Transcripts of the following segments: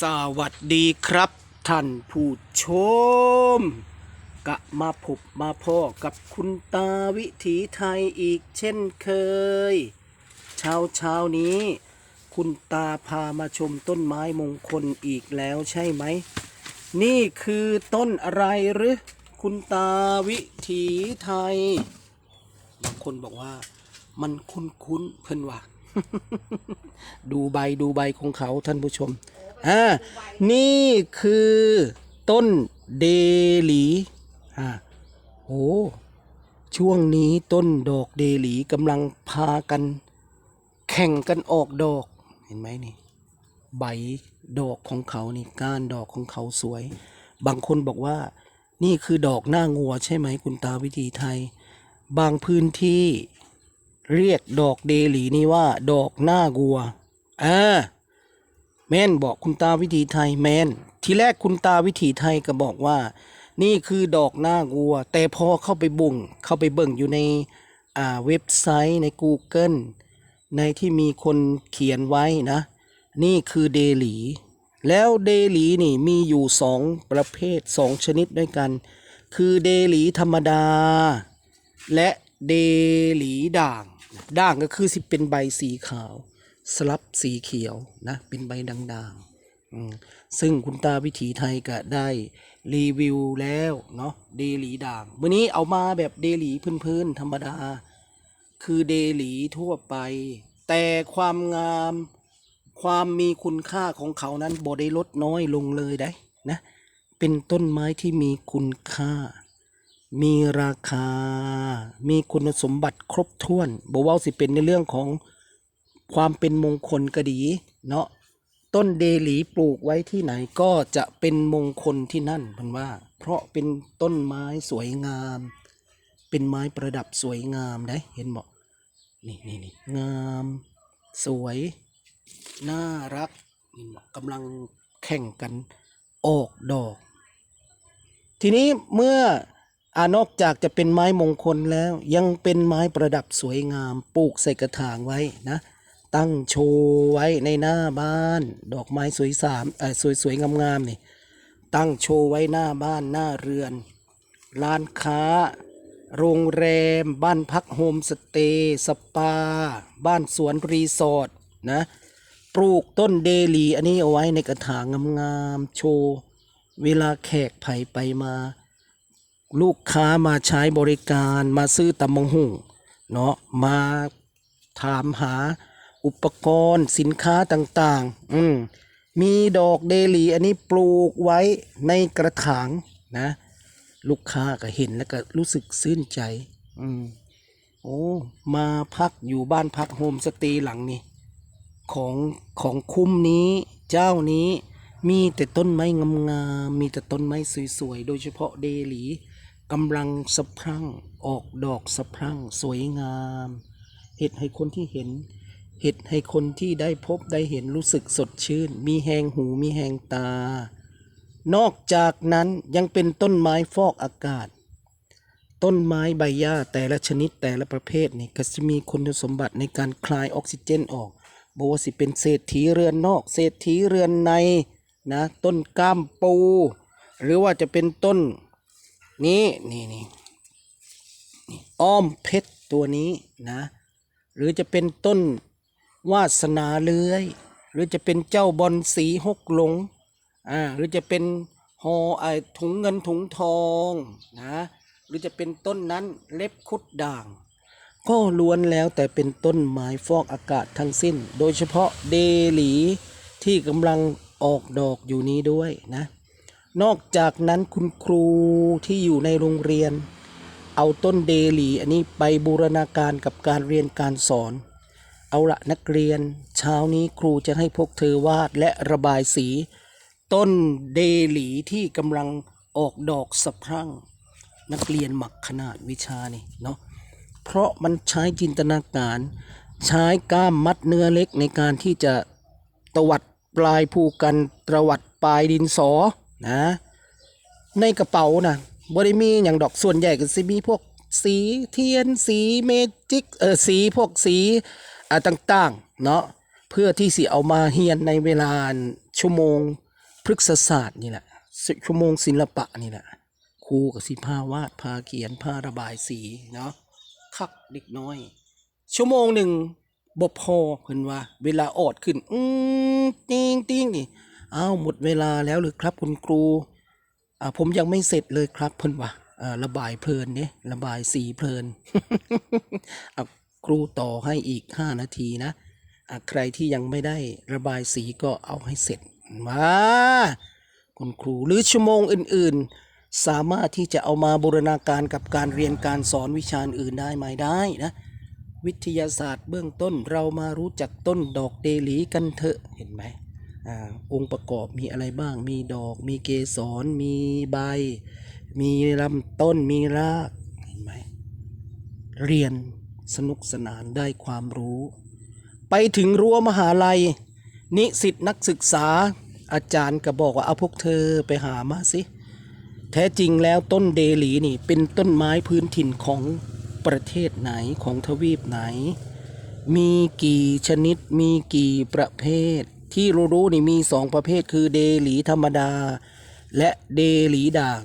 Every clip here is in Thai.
สวัสดีครับ ท่านผู้ชม กะมาพบมาพ่อกับคุณตาวิถีไทยอีกเช่นเคย เช้าเช้านี้ คุณตาพามาชมต้นไม้มงคลอีกแล้วใช่ไหม นี่คือต้นอะไรหรือ คุณตาวิถีไทย บางคนบอกว่า มันคุ้นๆเพิ่นว่า ดูใบดูใบของเขาท่านผู้ชมอ่านี่คือต้นเดลีอ่าโอ้ช่วงนี้ต้นดอกเดลีกำลังพากัน แข่งกันออกดอกเห็นไหมนี่ ใบดอกของเขานี่ก้านดอกของเขาสวย บางคนบอกว่า นี่คือดอกหน้างัวใช่ไหมคุณตาวิธีไทย บางพื้นที่เรียกดอกเดลีนี่ว่า ดอกหน้างัวอ่าแม่นบอกคุณตาวิถีไทยแมนทีแรกคุณตาวิถีไทยก็บอกว่า นี่คือดอกหน้างัว แต่พอเข้าไปบุ่งเข้าไปเบิ่งอยู่ในอ่าเว็บไซต์ใน Google ในที่มีคนเขียนไว้นะ นี่คือเดลี แล้วเดลีนี่มีอยู่สองประเภทสองชนิดด้วยกัน คือเดลีธรรมดา และเดหลีด่าง ด่างก็คือสิเป็นใบสีขาว สลับสีเขียวนะ เป็นใบด่างๆซึ่งคุณตาวิถีไทยก็ได้รีวิวแล้วเนาะ เดหลีด่างวันนี้เอามาแบบเดหลีพื้นๆธรรมดา คือเดหลีทั่วไป แต่ความงามความมีคุณค่าของเขานั้นบ่ได้ลดน้อยลงเลยได้นะ เป็นต้นไม้ที่มีคุณค่า มีราคา มีคุณสมบัติครบถ้วนบอกว่าสิเป็นในเรื่องของความเป็นมงคลก็ดี เนาะต้นเดหลีปลูกไว้ที่ไหนก็จะเป็นมงคลที่นั่นพันว่า เพราะเป็นต้นไม้สวยงาม เป็นไม้ประดับสวยงามได้เห็นบอกนี่นี่นี่งาม สวย น่ารักนี่บอกกำลังแข่งกันออกดอก ทีนี้เมื่อ อนอกจากจะเป็นไม้มงคลแล้ว ยังเป็นไม้ประดับสวยงาม ปลูกใส่กระถางไว้นะ ตั้งโชว์ไว้ในหน้าบ้าน ดอกไม้สวยสามเออสวยสวยงามๆนี่ตั้งโชว์ไว้หน้าบ้านหน้าเรือน ร้านค้า โรงแรม บ้านพักโฮมสเตย์สปา บ้านสวนรีสอร์ทนะปลูกต้นเดลีอันนี้เอาไว้ในกระถางงามๆโชว์ เวลาแขกไผ่ไปมา ลูกค้ามาใช้บริการมาซื้อตำมงหุ่งเนาะมาถามหาอุปกรณ์สินค้าต่างๆ อืมมีดอกเดลีอันนี้ปลูกไว้ในกระถางนะ ลูกค้าก็เห็นแล้วก็รู้สึกซื่นใจ อืมโอ้ มาพักอยู่บ้านพักโฮมสเตย์หลังนี้ ของของคุ้มนี้เจ้านี้มีแต่ต้นไม้งามๆมีแต่ต้นไม้สวยๆ โดยเฉพาะเดลี กำลังสะพรั่งออกดอกสะพรั่งสวยงาม เห็ดให้คนที่เห็น เห็ดให้คนที่ได้พบได้เห็นรู้สึกสดชื่น มีแหงหูมีแหงตา นอกจากนั้นยังเป็นต้นไม้ฟอกอากาศ ต้นไม้ใบหญ้าแต่ละชนิดแต่ละประเภทนี่ก็จะมีคุณสมบัติในการคลายออกซิเจนออกบอกว่าสิเป็นเศรษฐีเรือนนอก เศรษฐีเรือนในนะต้นก้ามปู หรือว่าจะเป็นต้น นี้นี่นี่นี่อ้อมเพชรตัวนี้นะ หรือจะเป็นต้นวาสนาเลื้อย หรือจะเป็นเจ้าบอลสีหกหลงอ่าหรือจะเป็นหอไอถุงเงินถุงทองนะหรือจะเป็นต้นนั้นเล็บคุดด่าง ก็ล้วนแล้วแต่เป็นต้นไม้ฟอกอากาศทั้งสิ้น โดยเฉพาะเดหลีที่กำลังออกดอกอยู่นี้ด้วยนะ นอกจากนั้นคุณครูที่อยู่ในโรงเรียน เอาต้นเดลีอันนี้ไปบูรณาการกับการเรียนการสอน เอาละนักเรียนเช้านี้ครูจะให้พวกเธอวาดและระบายสี ต้นเดลีที่กำลังออกดอกสะพรั่ง นักเรียนหมักขนาดวิชานี่เนาะเพราะมันใช้จินตนาการ ใช้กล้ามมัดเนื้อเล็กในการที่จะตวัดปลายภูกันตวัดปลายดินสอ นะ ในกระเป๋านะบริมีอย่างดอกส่วนใหญ่ก็สิมีพวกสีเทียนสีเมจิกเออสีพวกสีอ่าต่างๆเนาะเพื่อที่สิเอามาเฮียนในเวลาชั่วโมงพฤกษศาสตร์นี่แหละชั่วโมงศิลปะนี่แหละครูกับสิพาวาดพาเขียนพาระบายสีเนาะคักเด็กน้อย ชั่วโมงหนึ่งบ่พอเพิ่นว่า เวลาออดขึ้นอืมติงติงนี่ อ้าวหมดเวลาแล้วหรือครับคุณครูอ่าผมยังไม่เสร็จเลยครับเพิ่นว่าอ่าระบายเพลินเนี่ยระบายสีเพลินอะครูต่อให้อีกห้านาทีนะอะใครที่ยังไม่ได้ระบายสีก็เอาให้เสร็จมาคุณครูหรือชั่วโมงอื่นๆ สามารถที่จะเอามาบูรณาการกับการเรียนการสอนวิชาอื่นได้ไหมได้นะวิทยาศาสตร์เบื้องต้นเรามารู้จักต้นดอกเดลีกันเถอะเห็นไหม อองค์ประกอบมีอะไรบ้าง มีดอก มีเกสร มีใบ มีลำต้น มีราก เห็นไหม เรียนสนุกสนานได้ความรู้ ไปถึงรั้วมหาลัย นิสิตนักศึกษา อาจารย์ก็บอกว่าเอาพวกเธอไปหามาสิ แท้จริงแล้วต้นเดลีนี่เป็นต้นไม้พื้นถิ่นของประเทศไหนของทวีปไหน มีกี่ชนิด มีกี่ประเภท ที่รู้ๆนี่มีสองประเภทคือเดหลีธรรมดา และเดหลีด่าง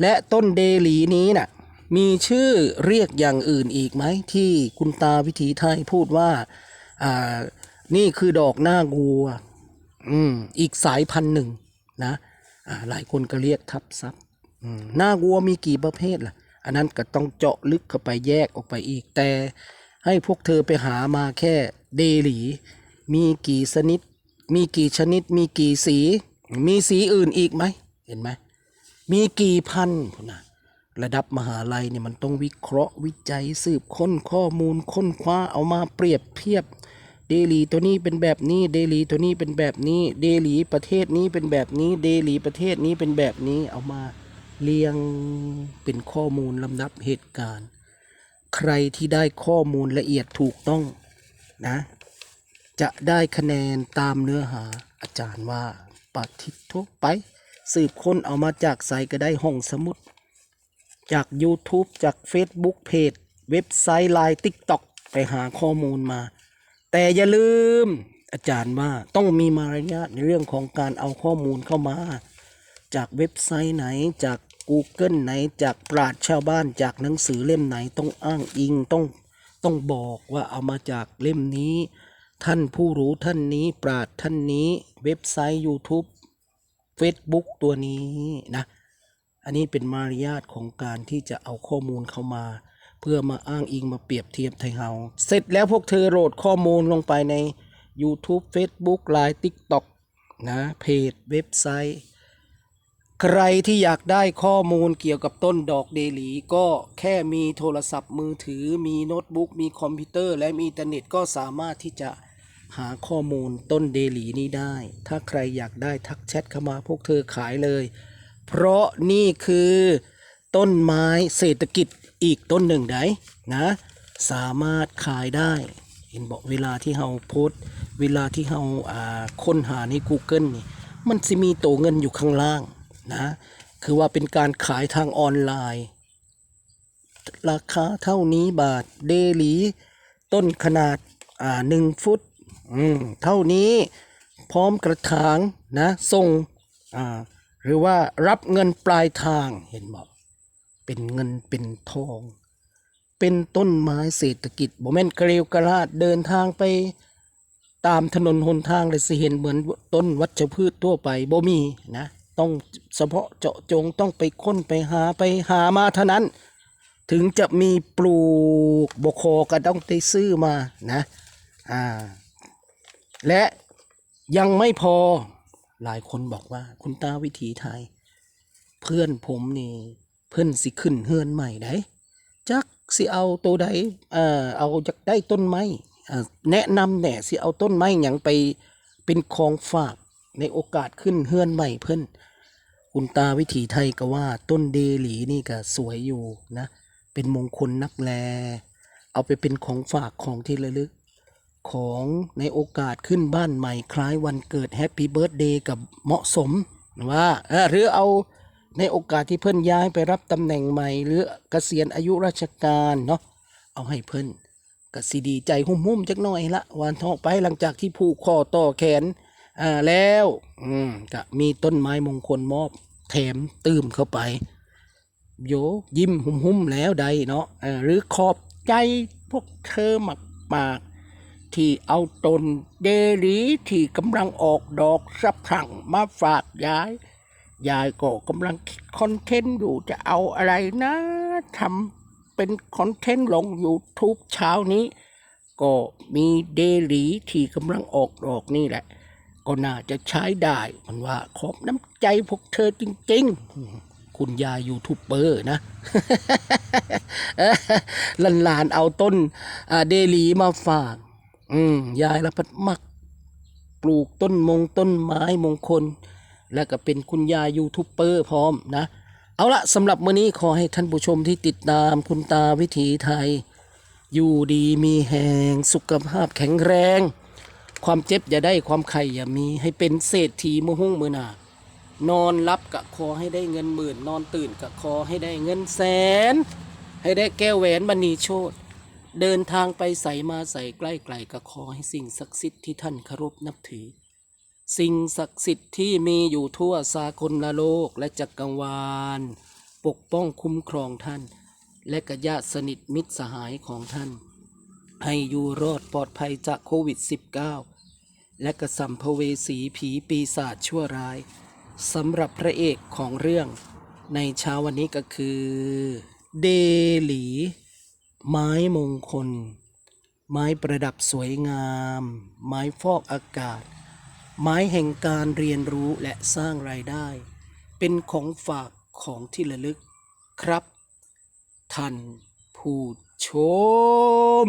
และต้นเดหลีนี้น่ะมีชื่อเรียกอย่างอื่นอีกไหมที่คุณตาวิถีไทยพูดว่าอ่านี่คือดอกหน้างัวอืมอีกสายพันธุ์หนึ่งนะอ่าหลายคนก็เรียกทับซับอืมหน้าวัวมีกี่ประเภทล่ะ อันนั้นก็ต้องเจาะลึกเข้าไปแยกออกไปอีกแต่ให้พวกเธอไปหามาแค่เดหลี มีกี่ชนิด มีกี่ชนิด มีกี่สี มีสีอื่นอีกไหม เห็นไหม มีกี่พันพุ่นนะระดับมหาลัยเนี่ยมันต้องวิเคราะห์วิจัยสืบค้นข้อมูลค้นคว้าเอามาเปรียบเทียบ เดลีตัวนี้เป็นแบบนี้ เดลีตัวนี้เป็นแบบนี้ เดลีประเทศนี้เป็นแบบนี้ เดลีประเทศนี้เป็นแบบนี้ เอามาเรียงเป็นข้อมูลลำดับเหตุการณ์ ใครที่ได้ข้อมูลละเอียดถูกต้องนะ จะได้คะแนนตามเนื้อหาอาจารย์ว่าปฏิทุไป สืบค้นเอามาจากไซก็ได้ห้องสมุด จาก YouTube จาก Facebook เพจ เว็บไซต์ไลน์ติ๊กต็อกไปหาข้อมูลมา แต่อย่าลืมอาจารย์ว่าต้องมีมารยาทในเรื่องของการเอาข้อมูลเข้ามา จากเว็บไซต์ไหนจาก Google ไหนจากปราชชาวบ้านจากหนังสือเล่มไหนต้องอ้างอิงต้องต้องบอกว่าเอามาจากเล่มนี้ ท่านผู้รู้ท่านนี้ปราชญ์ท่านนี้เว็บไซต์ YouTube Facebook ตัวนี้นะ อันนี้เป็นมารยาทของการที่จะเอาข้อมูลเข้ามา เพื่อมาอ้างอิงมาเปรียบเทียบไทยเฮาเสร็จแล้วพวกเธอโหลดข้อมูลลงไปใน YouTube Facebook Line TikTok นะเพจเว็บไซต์ ใครที่อยากได้ข้อมูลเกี่ยวกับต้นดอกเดลี ก็แค่มีโทรศัพท์มือถือ มีโน้ตบุ๊กมีคอมพิวเตอร์ และมีอินเทอร์เน็ตก็สามารถที่จะ หาข้อมูลต้นเดลีนี้ได้ ถ้าใครอยากได้ทักแชทเข้ามาพวกเธอขายเลย เพราะนี่คือต้นไม้เศรษฐกิจอีกต้นหนึ่งได้นะ สามารถขายได้ เห็นบอกเวลาที่เราโพสเวลาที่เราอ่าค้นหาใน Google นี่ มันจะมีตัวเงินอยู่ข้างล่างนะ คือว่าเป็นการขายทางออนไลน์ ราคาเท่านี้บาทเดลีต้นขนาดอ่าหนึ่งฟุต อืมเท่านี้พร้อมกระถางนะส่งอ่าหรือว่ารับเงินปลายทางเห็นบอกเป็นเงินเป็นทอง เป็นต้นไม้เศรษฐกิจบ่แม่นเกลียวกระลาดเดินทางไปตามถนนหนทางเลยสิเห็นเหมือนต้นวัชพืชทั่วไปบ่มีนะต้องเฉพาะเจาะจงต้องไปค้นไปหาไปหามาเท่านั้น ถึงจะมีปลูกบโคก็ต้องไปซื้อมานะ อ่า และยังไม่พอหลายคนบอกว่า คุณตาวิถีไทย เพื่อนผมนี่ เพื่อนสิขึ้นเฮือนใหม่ได้จักสิเอาตัวใดเอ่อเอาจากได้ต้นไม้แนะนำแหน่สิเอาต้นไม้หยังไปเป็นของฝากในโอกาสขึ้นเฮือนใหม่เพิ่อนคุณตาวิถีไทยก็ว่าต้นเดหลีนี่ก็สวยอยู่นะ เป็นมงคลนักแล เอาไปเป็นของฝากของที่ระลึก ของในโอกาสขึ้นบ้านใหม่คล้ายวันเกิดแฮปปี้เบิร์ดเดย์กับเหมาะสมว่าหรือเอาในโอกาสที่เพิ่นย้ายไปรับตำแหน่งใหม่ หรือเกษียณอายุราชการเนาะเอาให้เพิ่นก็สิดีใจหุ่มๆจักหน่อยละวันทองไปหลังจากที่ผูกคอต่อแขนอ่าแล้วอืมก็มีต้นไม้มงคลมอบแถมตื้มเข้าไป โยยิ้มหุ่มๆแล้วใดเนาะหรือขอบใจพวกเธอหมากมาก ที่เอาตนเดรีที่กำลังออกดอกสะพรั่งมาฝากยาย ยายก็กำลังคิดคอนเทนต์อยู่จะเอาอะไรนะทำเป็นคอนเทนต์ลง YouTube เช้านี้ ก็มีเดลีที่กำลังออกดอกนี่แหละ ก็น่าจะใช้ได้มันว่าขอบน้ำใจพวกเธอจริง ๆคุณยายยูทูบเบอร์นะหลานๆเอาต้นเดลีมาฝาก อืมยายละพัดมัก ปลูกต้นมงต้นไม้มงคล และก็เป็นคุณยายยูทูบเบอร์พร้อมนะ เอาละสำหรับมื้อนี้ขอให้ท่านผู้ชมที่ติดตามคุณตาวิถีไทย อยู่ดีมีแหงสุขภาพแข็งแรง ความเจ็บอย่าได้ความไข่อย่ามีให้เป็นเศรษฐีมือหุ้งมือหนานอนรับกะคอให้ได้เงินหมื่น นอนตื่นกะคอให้ได้เงินแสน ให้ได้แก้วแหวนมณีโชต เดินทางไปใส่มาใส่ใกล้ไกลกะขอให้สิ่งศักดิ์สิทธิ์ที่ท่านเคารพนับถือ สิ่งศักดิ์สิทธิ์ที่มีอยู่ทั่วสากลโลกและจักรวาล ปกป้องคุ้มครองท่าน และกญาติสนิทมิตรสหายของท่าน ให้อยู่รอดปลอดภัยจากโควิด -19 และกระสัมภเวสีผีปีศาจชั่วร้ายสำหรับพระเอกของเรื่องในเช้าวันนี้ก็คือ เดหลี ไม้มงคล ไม้ประดับสวยงาม ไม้ฟอกอากาศ ไม้แห่งการเรียนรู้และสร้างรายได้ เป็นของฝากของที่ระลึกครับ ท่านผู้ชม